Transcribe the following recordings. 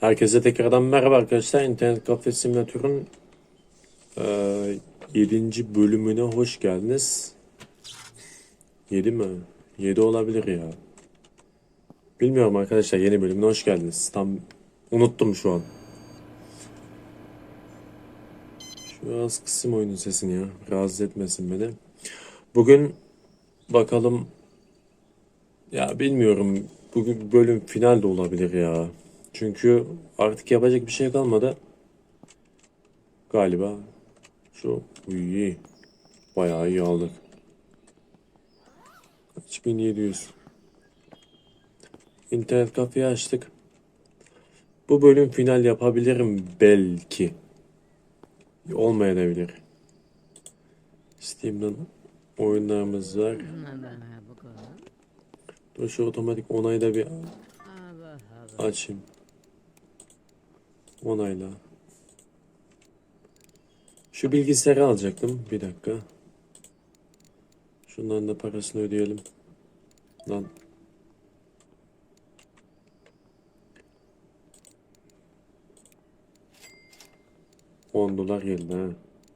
Herkese tekrardan merhaba arkadaşlar. İnternet Kafe Simülatör'ün eee 7. bölümüne hoş geldiniz. 7 mi? 7 olabilir ya. Bilmiyorum arkadaşlar yeni bölümüne hoş geldiniz. Tam unuttum şu an. Şu az kısım oyunun sesini ya. Rahatsız etmesin beni. Bugün bakalım ya bilmiyorum. Bugün bölüm final de olabilir ya. Çünkü artık yapacak bir şey kalmadı. Galiba. Şu iyi. Bayağı iyi aldık. Kaç 1700. İnternet kafeyi açtık. Bu bölüm final yapabilirim belki. Olmayabilir. Steam'den oyunlarımız var. Dur şu otomatik onayda bir açayım. Onayla. Şu bilgisayarı alacaktım. Bir dakika. Şundan da parasını ödeyelim. Lan. On dolar geldi ha.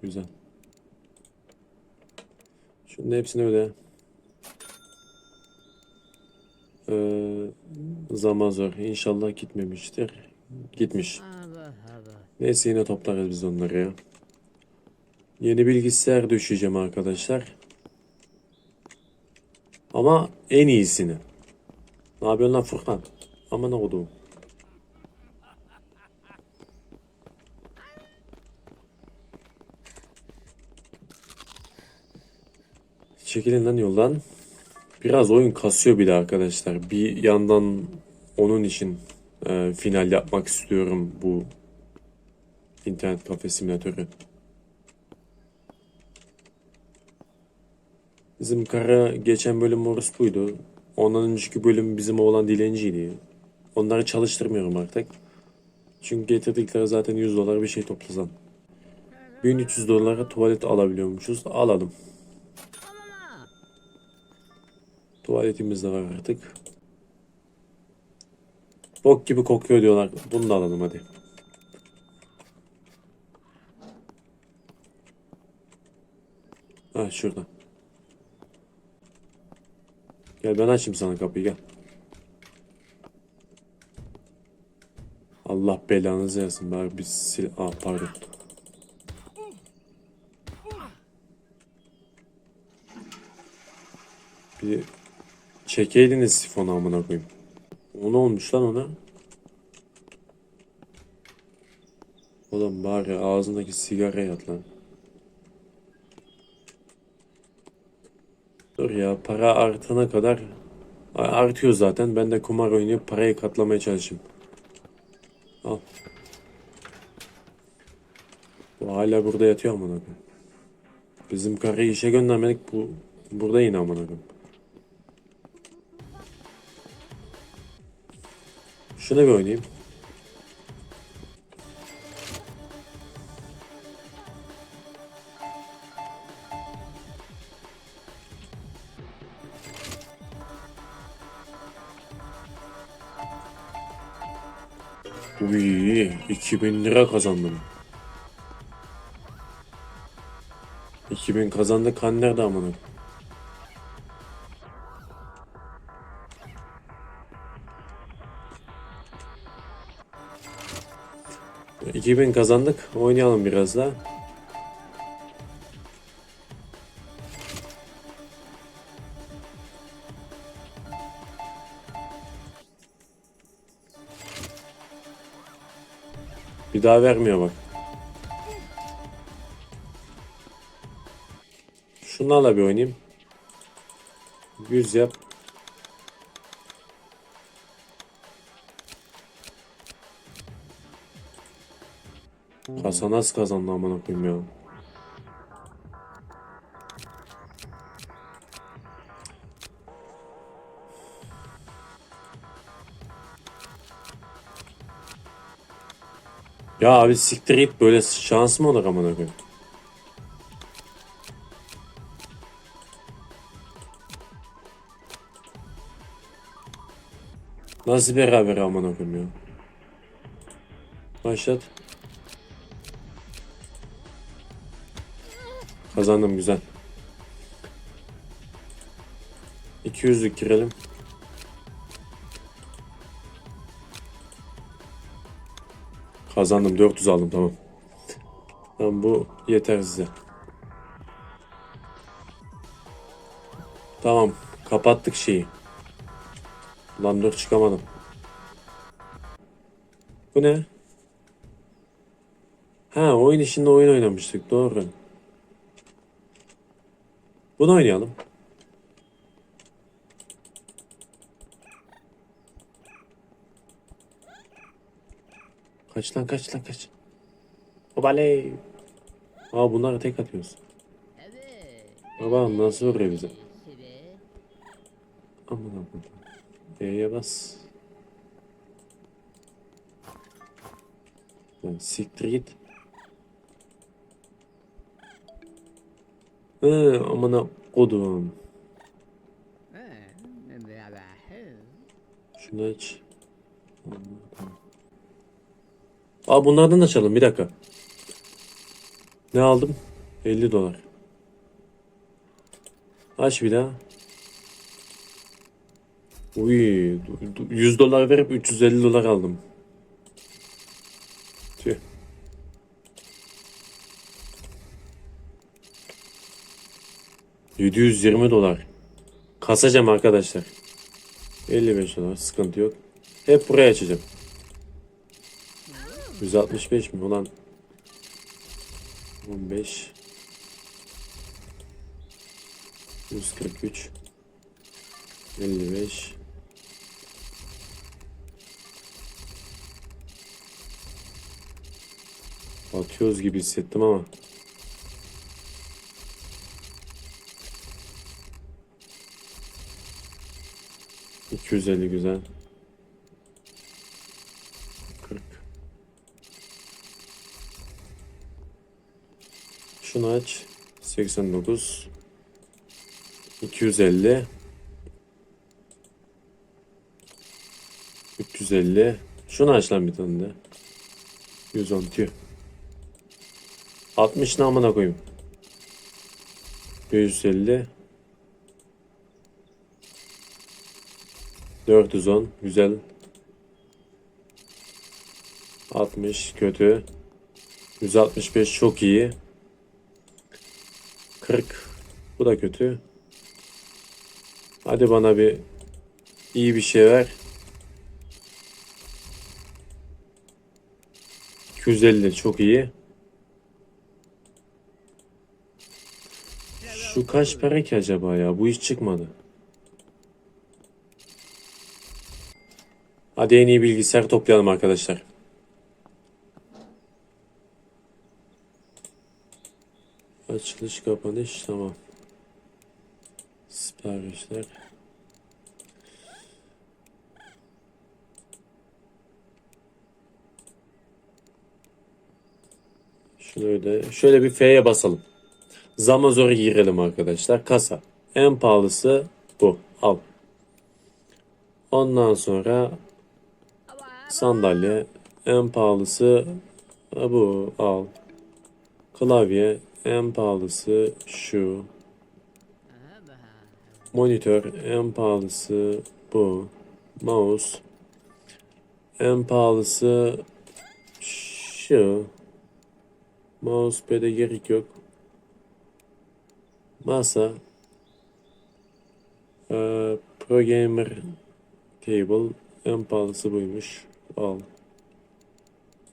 Güzel. Da hepsini öde. Ee, zaman zor. İnşallah gitmemiştir. Gitmiş. Neyse yine toplarız biz onları ya. Yeni bilgisayar düşeceğim arkadaşlar. Ama en iyisini. Ne yapıyorsun lan Furkan? Aman ne oldu? Çekilin lan yoldan. Biraz oyun kasıyor bir de arkadaşlar. Bir yandan onun için e, final yapmak istiyorum bu internet kafe simülatörü. Bizim kara geçen bölüm orospuydu. Ondan önceki bölüm bizim oğlan dilenciydi. Onları çalıştırmıyorum artık. Çünkü getirdikleri zaten 100 dolar bir şey toplasan. 1300 dolara tuvalet alabiliyormuşuz. Alalım. Tuvaletimiz de var artık. Bok gibi kokuyor diyorlar. Bunu da alalım hadi. Ha şurada. Gel ben açayım sana kapıyı gel. Allah belanızı versin bari bir sil... Ah pardon. Bir çekeydiniz sifonu amına koyayım. O ne olmuş lan ona? Oğlum bari ağzındaki sigarayı at lan. Dur ya para artana kadar artıyor zaten. Ben de kumar oynayıp parayı katlamaya çalışayım. Al. Bu hala burada yatıyor amına. Bizim karıyı işe göndermedik bu burada yine amına. Şuna bir oynayayım. 2000 lira kazandım. 2000 kazandık kan nerede amına? Bin kazandık. Oynayalım biraz daha. Bir daha vermiyor bak. Şunlarla bir oynayayım. 100 yap. Kasa nasıl kazandı amına koyayım ya. Ya abi siktir git böyle şans mı olur amına koyayım? Nasıl beraber amına koyayım ya? Başlat. Kazandım güzel. 200'lük girelim. Kazandım 400 aldım tamam. Tamam bu yeter size. Tamam kapattık şeyi. Lan dur çıkamadım. Bu ne? Ha oyun içinde oyun oynamıştık doğru. Bunu oynayalım. Kaç lan kaç lan kaç. Obaley. Aa bunları tek atıyoruz. Baba nasıl vuruyor bize? Aman aman. E'ye bas. Lan siktir git. Hı, amına kodum. Şunu aç. Aa bunlardan da açalım bir dakika. Ne aldım? 50 dolar. Aç bir daha. Uy, 100 dolar verip 350 dolar aldım. Tüh. ...720 dolar. Kasacağım arkadaşlar. 55 dolar sıkıntı yok. Hep buraya açacağım. 165 mi ulan? 15 143 55 Atıyoruz gibi hissettim ama. İki yüz elli güzel. Şunu aç. Seksen dokuz. İki yüz elli. Üç yüz elli. Şunu aç lan bir tane de. Yüz on tüh. 60 namına koyayım. 550 410 güzel 60 kötü 165 çok iyi 40 bu da kötü hadi bana bir iyi bir şey ver 250 çok iyi Şu kaç para ki acaba ya? Bu hiç çıkmadı. Hadi en iyi bilgisayar toplayalım arkadaşlar. Açılış kapanış tamam. Siparişler. Şöyle, şöyle bir F'ye basalım. Zamazor'a girelim arkadaşlar. Kasa. En pahalısı bu. Al. Ondan sonra sandalye. En pahalısı bu. Al. Klavye. En pahalısı şu. Monitör. En pahalısı bu. Mouse. En pahalısı şu. Mousepad'e gerek yok. Masa eee, Pro Gamer Table en pahalısı buymuş. Al.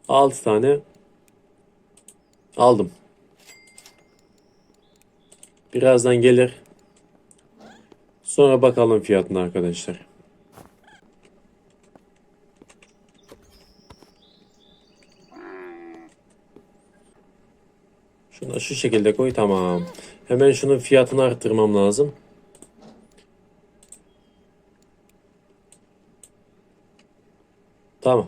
6 tane aldım. Birazdan gelir. Sonra bakalım fiyatına arkadaşlar. Şunu şu şekilde koy tamam. Hemen şunun fiyatını arttırmam lazım. Tamam.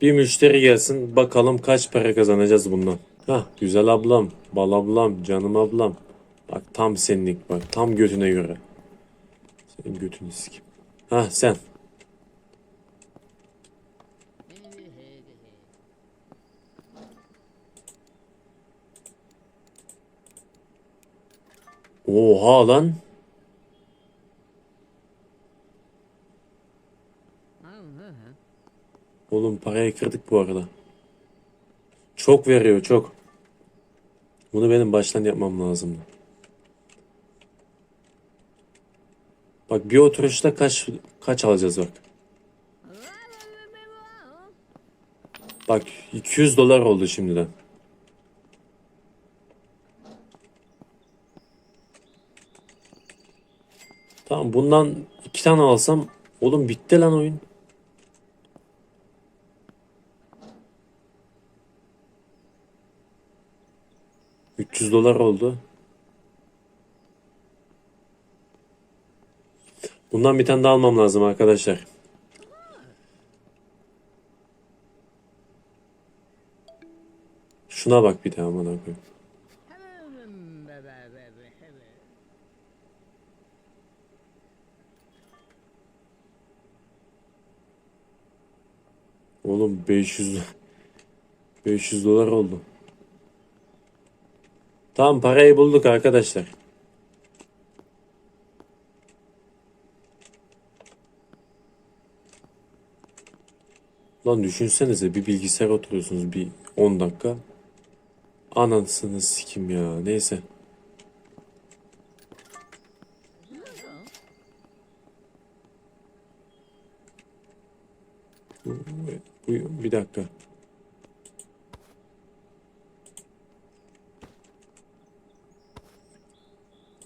Bir müşteri gelsin bakalım kaç para kazanacağız bundan. Hah güzel ablam, bal ablam, canım ablam. Bak tam senlik bak tam götüne göre. Senin götünü sikim. Hah sen. Oha lan. Parayı kırdık bu arada. Çok veriyor çok. Bunu benim baştan yapmam lazımdı. Bak bir oturuşta kaç kaç alacağız bak. Bak 200 dolar oldu şimdiden. Tamam bundan iki tane alsam oğlum bitti lan oyun. ...300 dolar oldu. Bundan bir tane daha almam lazım arkadaşlar. Şuna bak bir daha amına koyayım. Oğlum 500 500 dolar oldu. Tamam parayı bulduk arkadaşlar. Lan düşünsenize bir bilgisayar oturuyorsunuz bir 10 dakika. Anasını sikim ya. Neyse.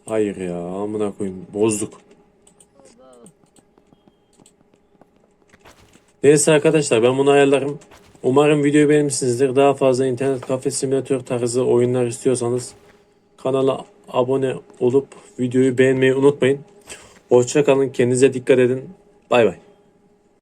Hayır ya amına koyayım bozduk. Neyse arkadaşlar ben bunu ayarlarım. Umarım videoyu beğenmişsinizdir. Daha fazla internet kafe simülatör tarzı oyunlar istiyorsanız kanala abone olup videoyu beğenmeyi unutmayın. Hoşça kalın. Kendinize dikkat edin. Bay bay.